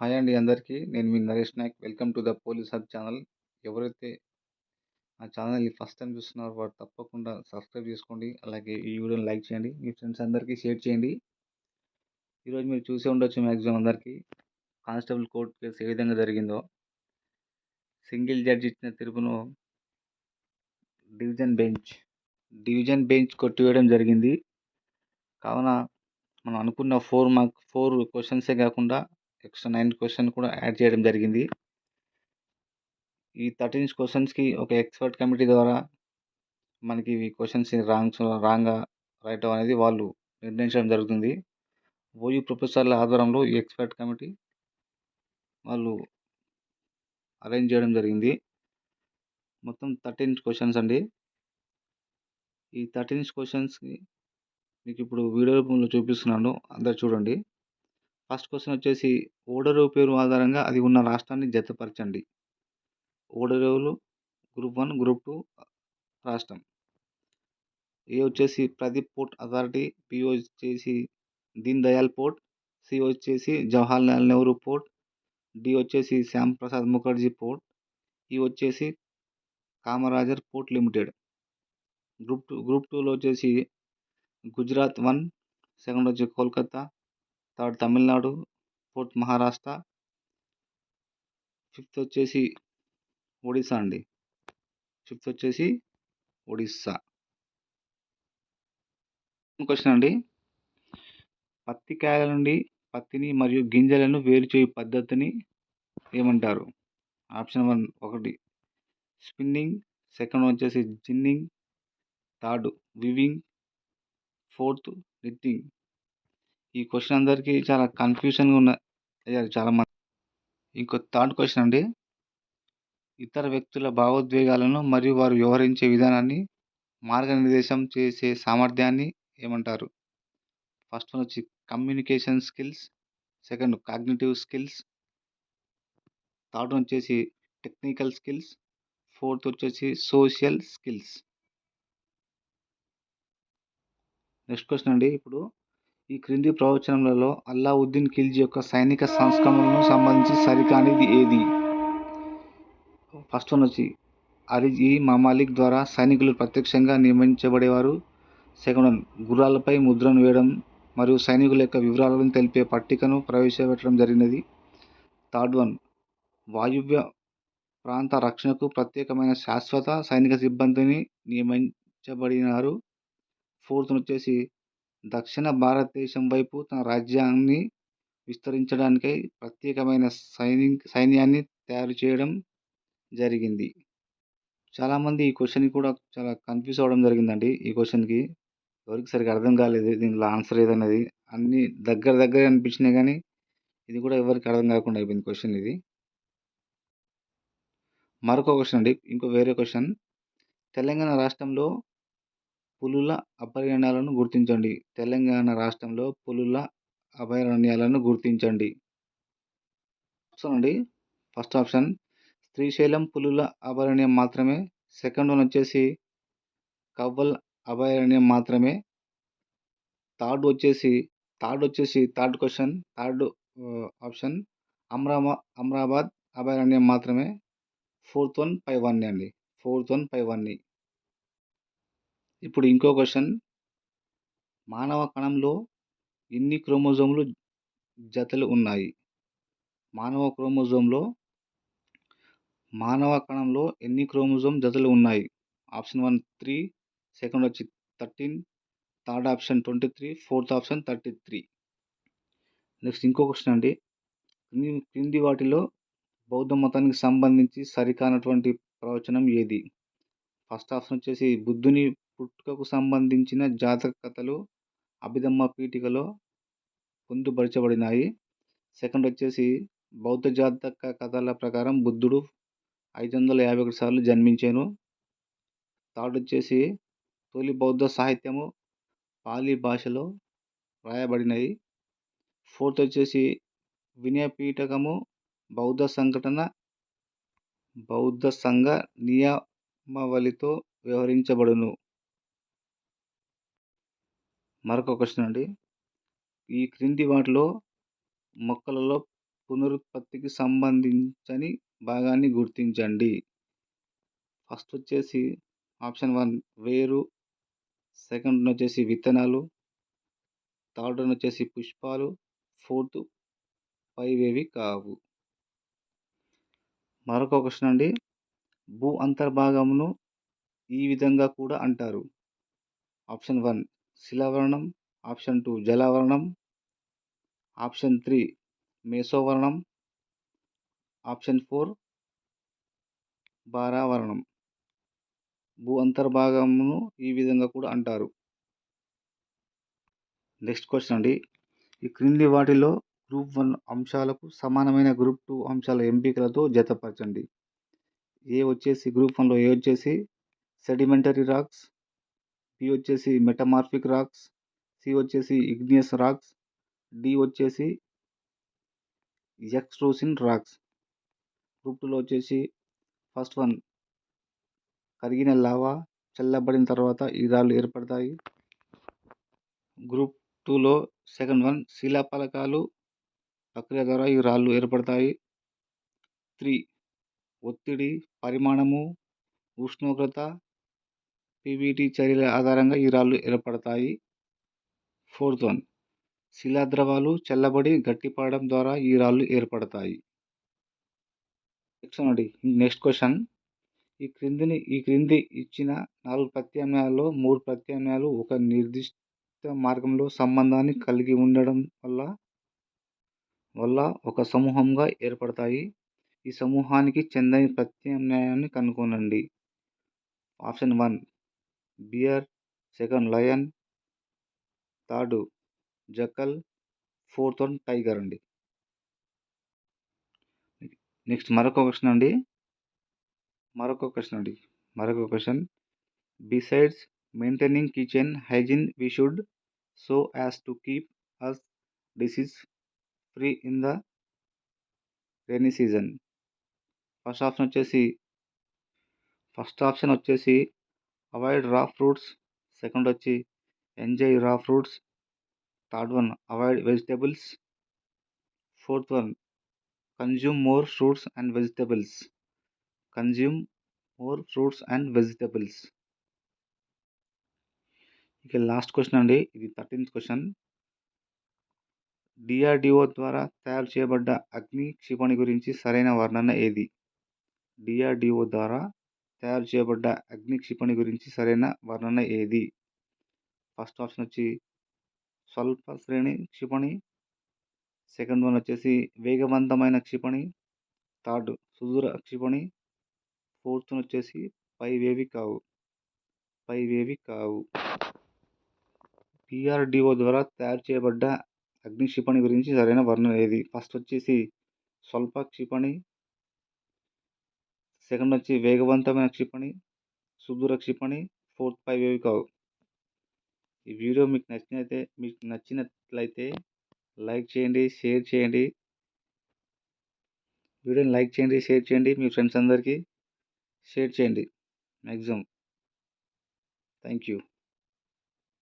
Hi అండి అందరికీ. నేను మీ Naresh Nayak. Welcome to the police hub channel. ఎవరైతే ఆ ఛానల్ని ఫస్ట్ టైం చూస్తున్నారో వారు తప్పకుండా సబ్స్క్రైబ్ చేసుకోండి. అలాగే ఈ వీడియోని లైక్ చేయండి. మీ ఫ్రెండ్స్ అందరికీ షేర్ చేయండి. ఈరోజు మీరు చూసే ఉండొచ్చు మ్యాక్సిమం అందరికీ. కానిస్టేబుల్ కోర్టు కేసు ఏ విధంగా జరిగిందో. సింగిల్ జడ్జి ఇచ్చిన తీర్పును డివిజన్ బెంచ్ డివిజన్ బెంచ్ కొట్టివేయడం జరిగింది. కావున మనం అనుకున్న ఫోర్ మార్క్ ఫోర్ క్వశ్చన్సే కాకుండా ఎక్స్ట్రా నైన్ క్వశ్చన్ కూడా యాడ్ చేయడం జరిగింది. ఈ థర్టీన్ క్వశ్చన్స్కి ఒక ఎక్స్పర్ట్ కమిటీ ద్వారా మనకి ఈ క్వశ్చన్స్ రాంగ్స్ రాంగా రైట్ అనేది వాళ్ళు నిర్ణయించడం జరుగుతుంది. ఓయూ ప్రొఫెసర్ల ఆధ్వర్యంలో ఈ ఎక్స్పర్ట్ కమిటీ వాళ్ళు అరేంజ్ చేయడం జరిగింది. మొత్తం థర్టీన్ క్వశ్చన్స్ అండి. ఈ థర్టీన్ క్వశ్చన్స్కి మీకు ఇప్పుడు వీడియో రూపంలో చూపిస్తున్నాను. అందరు చూడండి. ఫస్ట్ క్వశ్చన్ వచ్చేసి ఓడరేవు పేరు ఆధారంగా అది ఉన్న రాష్ట్రాన్ని జతపరచండి. ఓడరేవులు గ్రూప్ వన్ గ్రూప్ టూ రాష్ట్రం. ఏ వచ్చేసి ప్రదీప్ పోర్ట్ అథారిటీ పి వచ్చేసి దీన్ దయాల్ పోర్ట్ సి వచ్చేసి జవహర్లాల్ నెహ్రూ పోర్ట్ డి వచ్చేసి శ్యామ్ ప్రసాద్ ముఖర్జీ పోర్ట్ ఈ వచ్చేసి Kamarajar port limited. Group two group టూలో వచ్చేసి గుజరాత్ వన్ సెకండ్ వచ్చి Kolkata third Tamil Nadu fourth Maharashtra fifth వచ్చేసి ఒడిస్సా అండి. ఫిఫ్త్ వచ్చేసి ఒడిస్సా. క్వశ్చన్ అండి. పత్తి కాయల నుండి పత్తిని మరియు గింజలను వేరు చేయు పద్ధతిని ఏమంటారు? ఆప్షన్ వన్ ఒకటి స్పిన్నింగ్ సెకండ్ వచ్చేసి ginning third weaving fourth knitting ఈ క్వశ్చన్ అందరికీ చాలా కన్ఫ్యూషన్గా ఉన్న అయ్యారు చాలామంది ఇంకో థర్డ్ క్వశ్చన్ అండి. ఇతర వ్యక్తుల భావోద్వేగాలను మరియు వారు వ్యవహరించే విధానాన్ని మార్గనిర్దేశం చేసే సామర్థ్యాన్ని ఏమంటారు? ఫస్ట్ వన్ వచ్చి communication skills second cognitive skills third one వచ్చేసి టెక్నికల్ స్కిల్స్ ఫోర్త్ వచ్చేసి సోషల్ స్కిల్స్ నెక్స్ట్ క్వశ్చన్ అండి ఇప్పుడు ఈ క్రింది ప్రవచనములలో అల్లావుద్దీన్ ఖిల్జీ యొక్క సైనిక సంస్కరణలకు సంబంధించి సరికానిది ఏది? ఫస్ట్ వన్ వచ్చి అరిజీ మామాలిక్ ద్వారా సైనికులు ప్రత్యక్షంగా నియమించబడేవారు. సెకండ్ వన్ గుర్రాలపై ముద్రను వేయడం మరియు సైనికుల యొక్క వివరాలను తెలిపే పట్టికను ప్రవేశపెట్టడం జరిగినది. థర్డ్ వన్ వాయువ్య ప్రాంత రక్షణకు ప్రత్యేకమైన శాశ్వత సైనిక సిబ్బందిని నియమించబడినారు. ఫోర్త్ వచ్చేసి దక్షిణ భారతదేశం వైపు తన రాజ్యాన్ని విస్తరించడానికై ప్రత్యేకమైన సైని సైన్యాన్ని తయారు చేయడం జరిగింది. చాలామంది ఈ క్వశ్చన్కి కూడా చాలా కన్ఫ్యూజ్ అవ్వడం జరిగిందండి. ఈ క్వశ్చన్కి ఎవరికి సరిగ్గా అర్థం కాలేదు. దీనిలో ఆన్సర్ ఏదన్నది అన్నీ దగ్గర దగ్గర అనిపించినాయి కానీ ఇది కూడా ఎవరికి అర్థం కాకుండా అయిపోయింది క్వశ్చన్ ఇది. మరొక క్వశ్చన్ అండి. ఇంకో వేరే క్వశ్చన్ తెలంగాణ రాష్ట్రంలో పులుల అభయారణ్యాలను గుర్తించండి. తెలంగాణ రాష్ట్రంలో పులుల అభయారణ్యాలను గుర్తించండి. ఆప్షన్ అండి ఫస్ట్ ఆప్షన్. శ్రీశైలం పులుల అభయారణ్యం మాత్రమే. సెకండ్ వన్ వచ్చేసి కవ్వల్ అభయారణ్యం మాత్రమే. థర్డ్ వచ్చేసి థర్డ్ వచ్చేసి third question. Third option. అమ్రాబా Amrabad అభయారణ్యం మాత్రమే. ఫోర్త్ వన్ పై వన్ అండి. ఫోర్త్ వన్ పై వన్ని ఇప్పుడు ఇంకో క్వశ్చన్. మానవ కణంలో ఎన్ని క్రోమోజోములు జతలు ఉన్నాయి? మానవ క్రోమోజోమ్లో మానవ కణంలో ఎన్ని క్రోమోజోమ్ జతలు ఉన్నాయి? ఆప్షన్ వన్ త్రీ సెకండ్ వచ్చి thirteen third option twenty three fourth option thirty three. Next ఇంకో క్వశ్చన్ అండి. క్రింది వాటిలో బౌద్ధ మతానికి సంబంధించి సరికానటువంటి ప్రవచనం ఏది? ఫస్ట్ ఆప్షన్ వచ్చేసి బుద్ధుని పుట్టుకకు సంబంధించిన జాతక కథలు అభిదమ్మ పీఠికలో పొందుపరచబడినాయి. సెకండ్ వచ్చేసి బౌద్ధ జాతక కథల ప్రకారం బుద్ధుడు ఐదు వందల యాభై ఒకటి సార్లు జన్మించాను. థర్డ్ వచ్చేసి తొలి బౌద్ధ సాహిత్యము పాలీ భాషలో రాయబడినది ఫోర్త్ వచ్చేసి వినయపీఠకము బౌద్ధ సంఘటన బౌద్ధ సంఘ నియమావళితో వ్యవహరించబడును. మరొక క్వశ్చన్ అండి. ఈ క్రింది వాటిలో మొక్కలలో పునరుత్పత్తికి సంబంధించని భాగాన్ని గుర్తించండి. ఫస్ట్ వచ్చేసి ఆప్షన్ వన్ వేరు. సెకండ్ వచ్చేసి విత్తనాలు. థర్డ్ వచ్చేసి పుష్పాలు. ఫోర్త్ పైవేవి కావు. మరొక క్వశ్చన్ అండి. భూ అంతర్భాగమును ఈ విధంగా కూడా అంటారు. ఆప్షన్ వన్ శిలావరణం ఆప్షన్ టూ జలవరణం ఆప్షన్ త్రీ మేసోవరణం ఆప్షన్ ఫోర్ బారావరణం భూ అంతర్భాగమును ఈ విధంగా కూడా అంటారు. నెక్స్ట్ క్వశ్చన్ అండి. ఈ క్రింది వాటిలో గ్రూప్ వన్ అంశాలకు సమానమైన గ్రూప్ టూ అంశాల ఎంపికలతో జతపరచండి. ఏ వచ్చేసి గ్రూప్ వన్లో ఏ వచ్చేసి సెడిమెంటరీ రాక్స్ పి వచ్చేసి మెటమార్ఫిక్ రాక్స్ సి వచ్చేసి ఇగ్నియస్ రాక్స్ డి వచ్చేసి ఎక్స్ట్రోసిన్ రాక్స్ గ్రూప్ టూలో వచ్చేసి ఫస్ట్ వన్ కరిగిన లావా చల్లబడిన తర్వాత ఈ రాళ్ళు ఏర్పడతాయి గ్రూప్ టూలో సెకండ్ వన్ శిలాఫలకాలు ప్రక్రియ ద్వారా ఈ రాళ్ళు ఏర్పడతాయి. త్రీ ఒత్తిడి పరిమాణము ఉష్ణోగ్రత పీవీటీ చర్యల ఆధారంగా ఈ రాళ్ళు ఏర్పడతాయి. Fourth one. శిలాద్రవాలు చల్లబడి గట్టిపడడం ద్వారా ఈ రాళ్ళు ఏర్పడతాయి. Next next question. ఈ క్రిందిని ఈ క్రింది ఇచ్చిన నాలుగు ప్రత్యామ్నాయాల్లో మూడు ప్రత్యామ్నాయాలు ఒక నిర్దిష్ట మార్గంలో సంబంధాన్ని కలిగి ఉండడం వల్ల వల్ల ఒక సమూహంగా ఏర్పడతాయి. ఈ సమూహానికి చెందని ప్రత్యామ్నాయాన్ని కనుగొనండి. Option one. Bear second lion third jackal fourth one tiger అండి. నెక్స్ట్ మరొక క్వశ్చన్ అండి. మరొక క్వశ్చన్ అండి. మరొక question besides maintaining kitchen hygiene we should so as to keep us disease free in the rainy season first option వచ్చేసి first option వచ్చేసి avoid raw fruits. Second వచ్చి enjoy raw fruits. Third one avoid vegetables. Fourth one consume more fruits and vegetables. Consume more fruits and vegetables. ఇక last question అండి. ఇది thirteenth question. DRDO ద్వారా తయారు చేయబడ్డ అగ్ని క్షిపణి గురించి సరైన వర్ణన ఏది? డిఆర్డిఓ ద్వారా తయారు చేయబడ్డ అగ్ని క్షిపణి గురించి సరైన వర్ణన ఏది? ఫస్ట్ ఆప్షన్ వచ్చి స్వల్ప శ్రేణి క్షిపణి సెకండ్ వన్ వచ్చేసి వేగవంతమైన క్షిపణి థర్డ్ సుదూర క్షిపణి ఫోర్త్ వచ్చేసి పైవేవి కావు. పైవేవి కావు. పిఆర్డిఓ ద్వారా తయారు చేయబడ్డ అగ్ని క్షిపణి గురించి సరైన వర్ణన ఏది? ఫస్ట్ వచ్చేసి స్వల్ప క్షిపణి సెకండ్ వచ్చి వేగవంతమైన క్షిపణి సుదూర క్షిపణి ఫోర్త్ ఏవి కావు. ఈ వీడియో మీకు నచ్చినైతే మీకు నచ్చినట్లయితే లైక్ చేయండి షేర్ చేయండి. వీడియోని లైక్ చేయండి షేర్ చేయండి మీ ఫ్రెండ్స్ అందరికీ షేర్ చేయండి. Maximum thank you.